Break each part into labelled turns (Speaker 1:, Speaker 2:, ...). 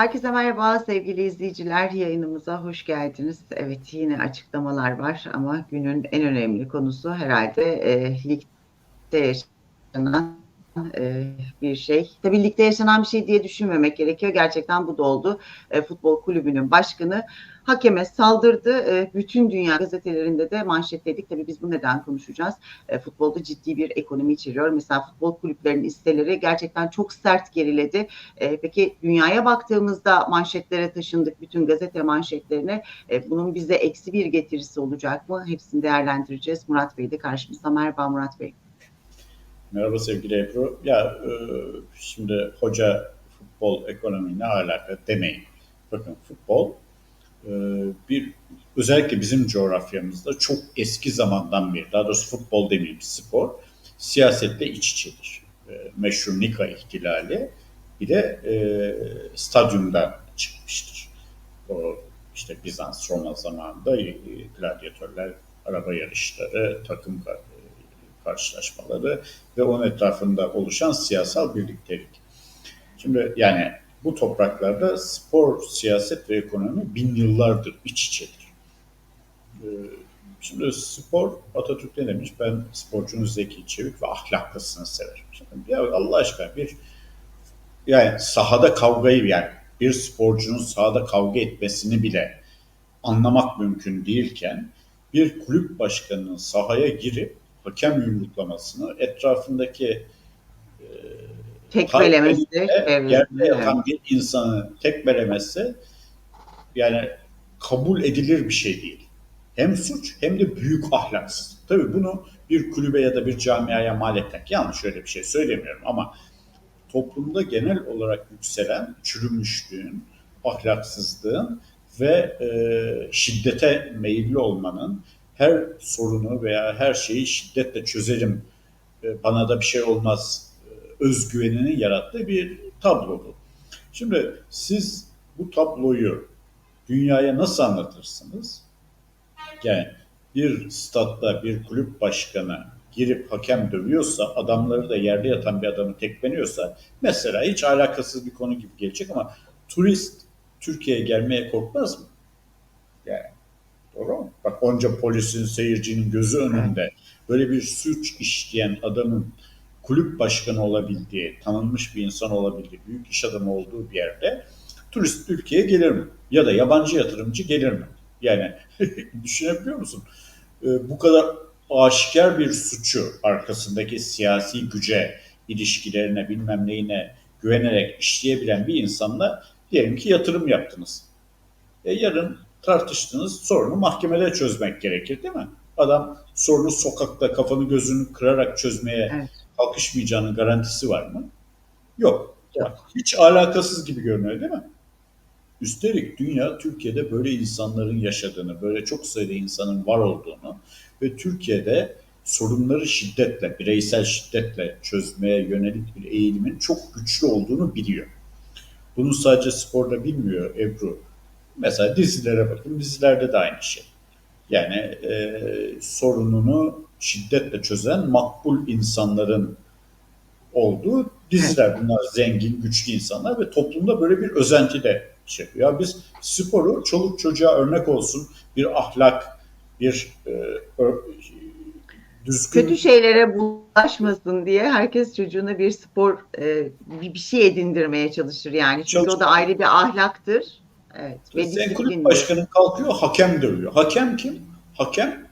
Speaker 1: Herkese merhaba sevgili izleyiciler. Yayınımıza hoş geldiniz. Evet yine açıklamalar var ama günün en önemli konusu herhalde e, ligde yaşanan e, bir şey. Tabii ligde yaşanan bir şey diye düşünmemek gerekiyor. Gerçekten bu da oldu. E, futbol kulübünün başkanı hakeme saldırdı. E, bütün dünya gazetelerinde de manşetledik. Tabii biz bu neden konuşacağız? E, futbolda ciddi bir ekonomi içeriyor. Mesela futbol kulüplerinin isteleri gerçekten çok sert geriledi. E, peki dünyaya baktığımızda manşetlere taşındık. Bütün gazete manşetlerine. Bunun bize eksi bir getirisi olacak mı? Hepsini değerlendireceğiz. Murat Bey de karşımızda. Merhaba Murat Bey.
Speaker 2: Merhaba sevgili Ebru. Ya şimdi hoca futbol ekonomi ne alaka demeyin. Bakın futbol bir özellikle bizim coğrafyamızda çok eski zamandan beri, daha doğrusu futbol demeyeyim spor, siyasette iç içedir. E, meşhur Nika ihtilali bir de e, stadyumdan çıkmıştır. O işte Bizans, Roma zamanında e, gladyatörler, araba yarışları, takım karşılaşmaları ve onun etrafında oluşan siyasal birliktelik. Şimdi yani bu topraklarda spor, siyaset ve ekonomi bin yıllardır iç içedir. Ee, şimdi spor, Atatürk ne demiş? Ben sporcunun zeki, çevik ve ahlaklısını severim. Ya Allah aşkına bir yani sahada kavgayı yani bir sporcunun sahada kavga etmesini bile anlamak mümkün değilken bir kulüp başkanının sahaya girip hakem yumruklamasını etrafındaki e,
Speaker 1: tekmelemesi
Speaker 2: yerde yatan bir insanı tekmelemesi yani kabul edilir bir şey değil. Hem suç hem de büyük ahlaksız. Tabii bunu bir kulübe ya da bir camiaya mal etmek yanlış öyle bir şey söylemiyorum ama toplumda genel olarak yükselen çürümüşlüğün, ahlaksızlığın ve e, şiddete meyilli olmanın her sorunu veya her şeyi şiddetle çözerim, e, bana da bir şey olmaz özgüveninin yarattığı bir tablo bu. Şimdi siz bu tabloyu dünyaya nasıl anlatırsınız? Yani bir statta bir kulüp başkanı girip hakem dövüyorsa, adamları da yerde yatan bir adamı tekmeniyorsa, mesela hiç alakasız bir konu gibi gelecek ama turist Türkiye'ye gelmeye korkmaz mı? Yani Doğru mu? Bak onca polisin, seyircinin gözü önünde böyle bir suç işleyen adamın kulüp başkanı olabildiği, tanınmış bir insan olabildiği, büyük iş adamı olduğu bir yerde turist ülkeye gelir mi? Ya da yabancı yatırımcı gelir mi? Yani düşünebiliyor musun? Ee, bu kadar aşikar bir suçu arkasındaki siyasi güce, ilişkilerine bilmem neyine güvenerek işleyebilen bir insanla diyelim ki yatırım yaptınız. E yarın tartıştığınız sorunu mahkemede çözmek gerekir değil mi? Adam sorunu sokakta kafanı gözünü kırarak çözmeye evet. Kalkışmayacağının garantisi var mı? Yok. Yok. Hiç alakasız gibi görünüyor değil mi? Üstelik dünya Türkiye'de böyle insanların yaşadığını, böyle çok sayıda insanın var olduğunu ve Türkiye'de sorunları şiddetle, bireysel şiddetle çözmeye yönelik bir eğilimin çok güçlü olduğunu biliyor. Bunu sadece sporda bilmiyor Ebru. Mesela dizilere bakın, dizilerde de aynı şey. Yani e, sorununu şiddetle çözen makbul insanların olduğu diziler. Bunlar zengin, güçlü insanlar ve toplumda böyle bir özenti de şey Ya biz sporu çoluk çocuğa örnek olsun, bir ahlak, bir e,
Speaker 1: düzgün... Kötü şeylere bulaşmasın diye herkes çocuğuna bir spor, e, bir, bir şey edindirmeye çalışır yani. Çünkü Çalışma. o da ayrı bir ahlaktır. Evet.
Speaker 2: Ve Sen kulüp başkanın kalkıyor hakem dövüyor. Hakem kim? Hakem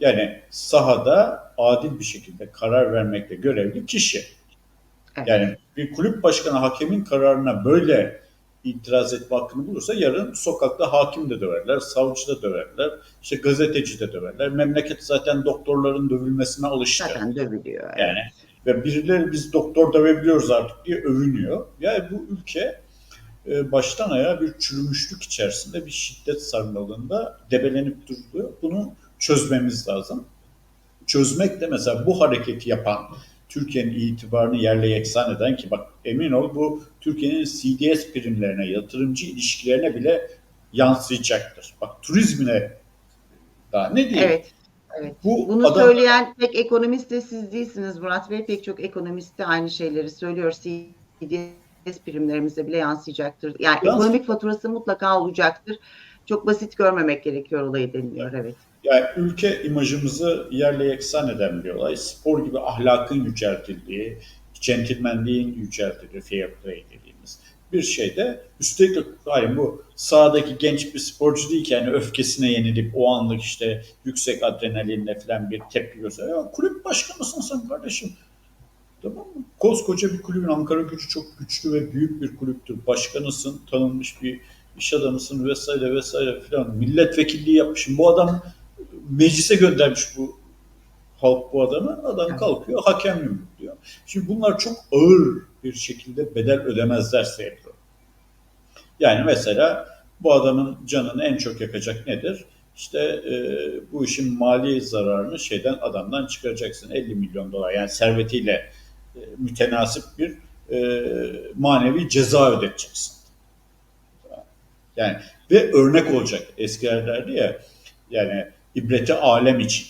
Speaker 2: yani sahada adil bir şekilde karar vermekte görevli kişi. Evet. Yani bir kulüp başkanı hakemin kararına böyle itiraz etme hakkını bulursa yarın sokakta hakim de döverler, savcı da döverler, işte gazeteci de döverler. Memleket zaten doktorların dövülmesine alıştı.
Speaker 1: Zaten dövülüyor. Evet.
Speaker 2: Yani ve birileri biz doktor dövebiliyoruz artık diye övünüyor. Yani bu ülke baştan ayağa bir çürümüşlük içerisinde bir şiddet sarmalında debelenip durdu. Bunu çözmemiz lazım. Çözmek de mesela bu hareketi yapan Türkiye'nin itibarını yerle yeksan eden ki bak emin ol bu Türkiye'nin CDS primlerine, yatırımcı ilişkilerine bile yansıyacaktır. Bak turizmine daha ne diyeyim?
Speaker 1: Evet. Evet. Bu Bunu adam... söyleyen pek ekonomist de siz değilsiniz Murat Bey. Pek çok ekonomist de aynı şeyleri söylüyor. CDS primlerimize bile yansıyacaktır. Yani
Speaker 2: Yans-
Speaker 1: ekonomik faturası mutlaka olacaktır. Çok basit görmemek gerekiyor olayı deniliyor. Evet.
Speaker 2: Yani ülke imajımızı yerle yeksan eden bir olay. Spor gibi ahlakın yüceltildiği, centilmenliğin yüceltildiği, fair play dediğimiz bir şeyde üstelik hayır bu sahadaki genç bir sporcu değil ki yani öfkesine yenilip o anlık işte yüksek adrenalinle falan bir tepki gösteriyor. Ya kulüp başkanısın sen kardeşim. Tamam mı? Koskoca bir kulübün Ankara gücü çok güçlü ve büyük bir kulüptür. Başkanısın, tanınmış bir iş adamısın vesaire vesaire filan. Milletvekilliği yapmışsın. Bu adam meclise göndermiş bu halk bu adamı. Adam kalkıyor hakem yumrukluyor. Şimdi bunlar çok ağır bir şekilde bedel ödemezlerse Ebru. Yani mesela bu adamın canını en çok yakacak nedir? İşte e, bu işin mali zararını şeyden adamdan çıkaracaksın 50 milyon dolar yani servetiyle mütenasip bir e, manevi ceza ödeteceksin. Yani ve örnek olacak. Eskiler derdi ya yani ibreti alem için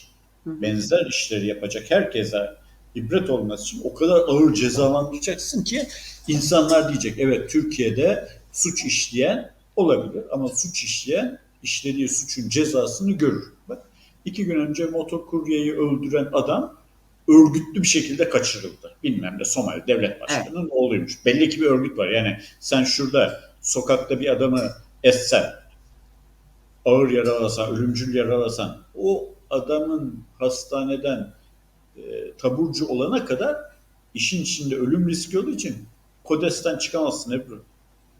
Speaker 2: benzer işleri yapacak herkese ibret olması için o kadar ağır cezalandıracaksın ki insanlar diyecek evet Türkiye'de suç işleyen olabilir ama suç işleyen işlediği suçun cezasını görür. Bak iki gün önce motor kuryeyi öldüren adam örgütlü bir şekilde kaçırıldı. Bilmem ne Somali devlet başkanının evet. oğluymuş. Belli ki bir örgüt var. Yani sen şurada sokakta bir adamı essen, ağır yaralasan, ölümcül yaralasan o adamın hastaneden e, taburcu olana kadar işin içinde ölüm riski olduğu için kodesten çıkamazsın Ebru.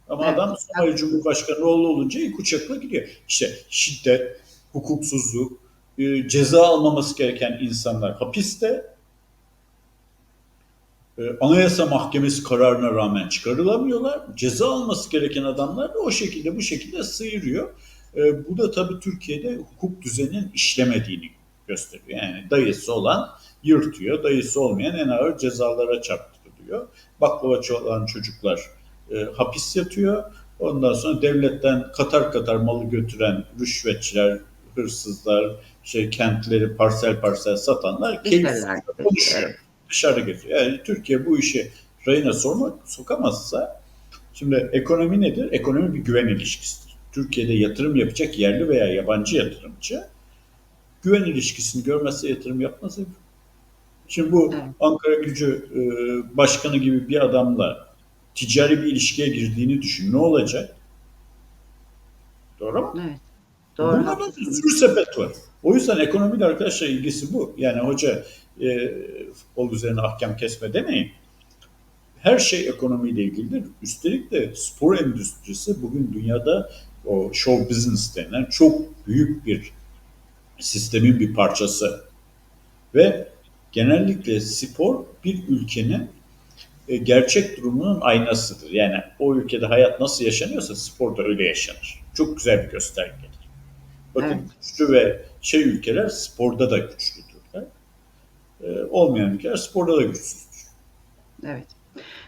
Speaker 2: Ama evet. adam Somali Cumhurbaşkanı oğlu olunca ilk uçakla gidiyor. İşte şiddet, hukuksuzluk, e, ceza almaması gereken insanlar hapiste. E, Anayasa Mahkemesi kararına rağmen çıkarılamıyorlar. Ceza alması gereken adamlar da o şekilde bu şekilde sıyırıyor. E, bu da tabii Türkiye'de hukuk düzeninin işlemediğini gösteriyor. Yani dayısı olan yırtıyor, dayısı olmayan en ağır cezalara çarptırılıyor. Baklavacı olan çocuklar e, hapis yatıyor. Ondan sonra devletten katar katar malı götüren rüşvetçiler, hırsızlar, şey kentleri parsel parsel satanlar keyifsiz konuşuyor. Dışarı getiriyor. Yani Türkiye bu işi rayına sormak, sokamazsa şimdi ekonomi nedir? Ekonomi bir güven ilişkisidir. Türkiye'de yatırım yapacak yerli veya yabancı yatırımcı güven ilişkisini görmezse yatırım yapmaz. Şimdi bu. Ankara gücü e, başkanı gibi bir adamla ticari bir ilişkiye girdiğini düşün. Ne olacak? Doğru mu?
Speaker 1: Evet. Doğru.
Speaker 2: Bunların bir sürü sepet var. O yüzden ekonomiyle arkadaşlar ilgisi bu. Yani hoca e, futbol üzerine ahkam kesme demeyin. Her şey ekonomiyle ilgilidir. Üstelik de spor endüstrisi bugün dünyada o show business denen çok büyük bir sistemin bir parçası. Ve genellikle spor bir ülkenin e, gerçek durumunun aynasıdır. Yani o ülkede hayat nasıl yaşanıyorsa sporda öyle yaşanır. Çok güzel bir göstergedir. Bakın evet. güçlü ve şey ülkeler sporda da güçlüdürler. Ee, olmayan ülkeler sporda da güçsüzdür.
Speaker 1: Evet.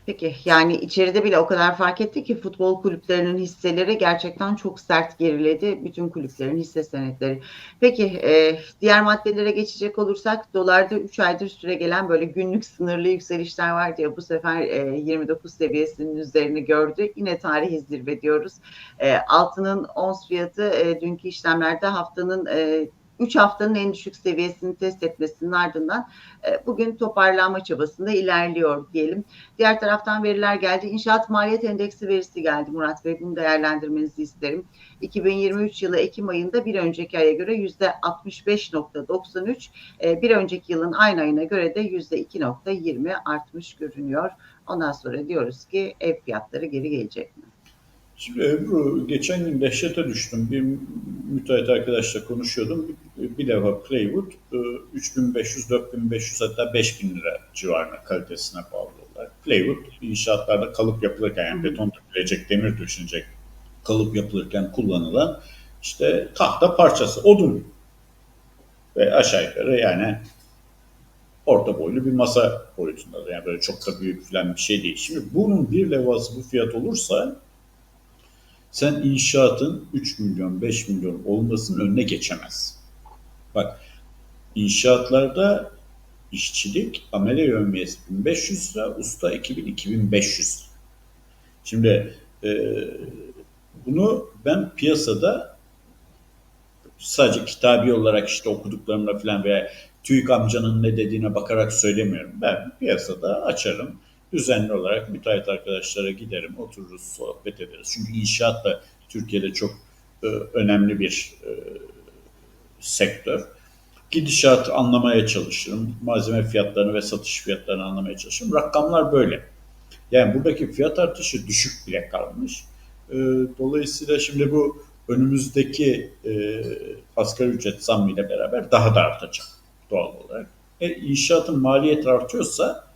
Speaker 1: Peki yani içeride bile o kadar fark etti ki futbol kulüplerinin hisseleri gerçekten çok sert geriledi. Bütün kulüplerin hisse senetleri. Peki e, diğer maddelere geçecek olursak dolarda 3 aydır süre gelen böyle günlük sınırlı yükselişler vardı ya bu sefer e, 29 seviyesinin üzerini gördü. Yine tarihi zirve diyoruz. E, altının ons fiyatı e, dünkü işlemlerde haftanın e, 3 haftanın en düşük seviyesini test etmesinin ardından e, bugün toparlanma çabasında ilerliyor diyelim. Diğer taraftan veriler geldi. İnşaat maliyet endeksi verisi geldi Murat Bey. Bunu değerlendirmenizi isterim. 2023 yılı Ekim ayında bir önceki aya göre %65.93, e, bir önceki yılın aynı ayına göre de %2.20 artmış görünüyor. Ondan sonra diyoruz ki ev fiyatları geri gelecek mi?
Speaker 2: Şimdi Ebru geçen gün dehşete düştüm. Bir müteahhit arkadaşla konuşuyordum. Bir, defa Playwood 3500, 4500 hatta 5000 lira civarına kalitesine bağlılar. Playwood inşaatlarda kalıp yapılırken yani beton dökülecek, demir döşünecek kalıp yapılırken kullanılan işte tahta parçası, odun ve aşağı yukarı yani orta boylu bir masa boyutunda. Yani böyle çok da büyük falan bir şey değil. Şimdi bunun bir levhası bu fiyat olursa sen inşaatın 3 milyon, 5 milyon olmasının önüne geçemez. Bak inşaatlarda işçilik amele yövmiyesi 1500 lira, usta 2000, 2500 lira. Şimdi e, bunu ben piyasada sadece kitabi olarak işte okuduklarımla falan veya TÜİK amcanın ne dediğine bakarak söylemiyorum. Ben piyasada açarım. Düzenli olarak müteahhit arkadaşlara giderim, otururuz, sohbet ederiz. Çünkü inşaat da Türkiye'de çok e, önemli bir e, sektör. Gidişatı anlamaya çalışırım. Malzeme fiyatlarını ve satış fiyatlarını anlamaya çalışırım. Rakamlar böyle. Yani buradaki fiyat artışı düşük bile kalmış. E, dolayısıyla şimdi bu önümüzdeki e, asgari ücret zammıyla beraber daha da artacak doğal olarak. E, inşaatın maliyeti artıyorsa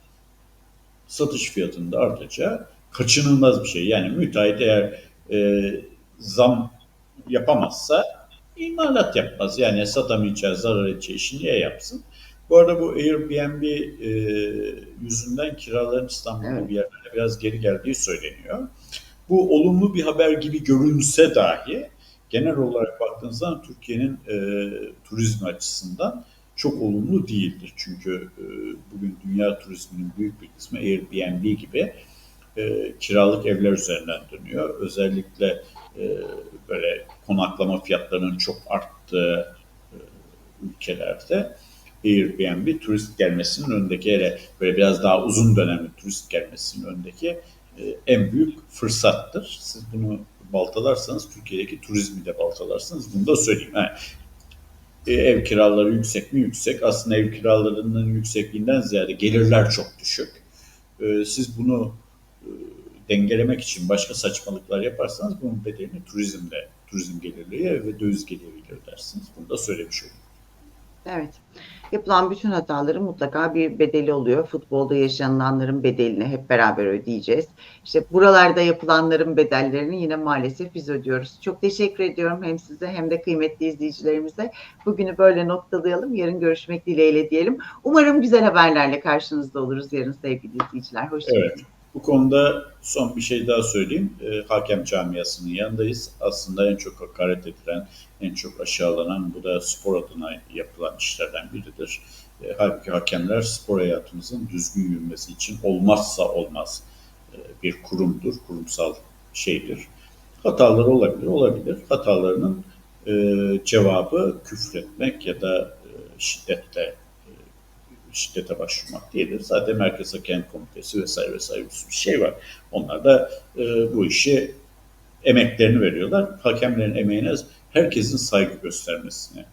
Speaker 2: satış fiyatında artacağı kaçınılmaz bir şey. Yani müteahhit eğer e, zam yapamazsa imalat yapmaz. Yani satamayacağı, zarar edeceği işi niye yapsın? Bu arada bu Airbnb e, yüzünden kiraların İstanbul'da
Speaker 1: Evet.
Speaker 2: bir yerlerde biraz geri geldiği söyleniyor. Bu olumlu bir haber gibi görünse dahi genel olarak baktığınız zaman Türkiye'nin e, turizm açısından çok olumlu değildir. Çünkü e, bugün dünya turizminin büyük bir kısmı Airbnb gibi e, kiralık evler üzerinden dönüyor. Özellikle e, böyle konaklama fiyatlarının çok arttığı e, ülkelerde Airbnb turist gelmesinin öndeki hele böyle biraz daha uzun dönemli turist gelmesinin öndeki e, en büyük fırsattır. Siz bunu baltalarsanız Türkiye'deki turizmi de baltalarsınız. Bunu da söyleyeyim. Ha, e, ev kiraları yüksek mi? Yüksek. Aslında ev kiralarının yüksekliğinden ziyade gelirler çok düşük. E, siz bunu e, dengelemek için başka saçmalıklar yaparsanız bunun bedelini turizmde, turizm gelirliği ve döviz geliriyle ödersiniz. Bunu da söylemiş olayım.
Speaker 1: Evet. Yapılan bütün hataların mutlaka bir bedeli oluyor. Futbolda yaşananların bedelini hep beraber ödeyeceğiz. İşte buralarda yapılanların bedellerini yine maalesef biz ödüyoruz. Çok teşekkür ediyorum hem size hem de kıymetli izleyicilerimize. Bugünü böyle noktalayalım. Yarın görüşmek dileğiyle diyelim. Umarım güzel haberlerle karşınızda oluruz yarın sevgili izleyiciler. Hoşçakalın.
Speaker 2: Evet. Bu konuda son bir şey daha söyleyeyim. E, hakem camiasının yanındayız. Aslında en çok hakaret edilen, en çok aşağılanan bu da spor adına yapılan işlerden biridir. E, halbuki hakemler spor hayatımızın düzgün yürümesi için olmazsa olmaz e, bir kurumdur, kurumsal şeydir. Hataları olabilir, olabilir. Hatalarının e, cevabı küfretmek ya da e, şiddetle şiddete başvurmak değildir. Zaten Merkez Hakem Komitesi vesaire vesaire bir sürü şey var. Onlar da e, bu işi emeklerini veriyorlar. Hakemlerin emeğine herkesin saygı göstermesini